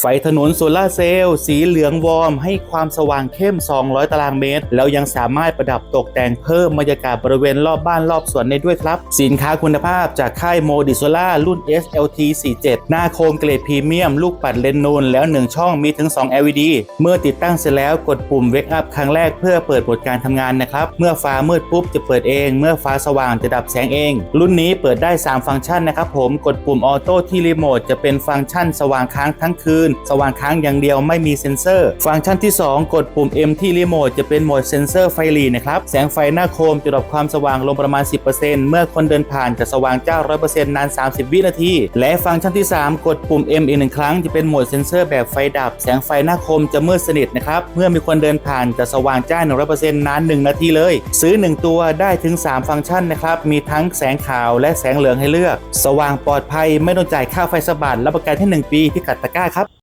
ไฟถนนโซลาร์เซลล์สีเหลืองวอร์มให้ความสว่างเข้ม 200 ตารางเมตร แล้วยังสามารถประดับตกแต่งเพิ่มบรรยากาศบริเวณรอบบ้านรอบสวนได้ด้วยครับ สินค้าคุณภาพจากค่ายโมดิโซล่ารุ่น SLT 47 หน้าโคมเกรดพรีเมียม ลูกปัดเลนนูนแล้ว 1 ช่องมีถึง 2 LED เมื่อติดตั้งเสร็จแล้วกดปุ่ม Wake Up ครั้งแรกเพื่อเปิดโหมดการทำงานนะครับ เมื่อฟ้ามืดปุ๊บจะเปิดเอง เมื่อฟ้าสว่างจะดับแสงเอง รุ่นนี้เปิดได้ 3 ฟังก์ชันนะครับผมกดปุ่มออโต้ที่รีโมทจะเป็นฟังก์ชันสว่างค้างทั้งคืนสว่างค้างอย่างเดียวไม่มีเซ็นเซอร์ ฟังก์ชันที่ 2 กดปุ่ม M ที่รีโมทจะเป็นโหมดเซ็นเซอร์ไฟหลีนะครับ แสงไฟหน้าโคมจะดรอปความสว่างลงประมาณ 10%เมื่อคนเดินผ่านจะสว่างจ้า100%นาน 30 วินาที และฟังก์ชันที่ 3 กดปุ่ม M อีกหนึ่งครั้งจะเป็นโหมดเซ็นเซอร์แบบไฟดับ แสงไฟหน้าคมจะมืดสนิทนะครับ เมื่อมีคนเดินผ่านจะสว่างจ้า100%นาน 1 นาทีเลย ซื้อ 1 ตัวได้ถึง 3 ฟังก์ชันนะครับ มีทั้งแสงขาวและแสงเหลืองให้เลือก สว่างปลอดภัยไม่ต้องจ่ายค่าไฟสบัดรับประกันที่ 1 ปีที่กัดตะก้าครับ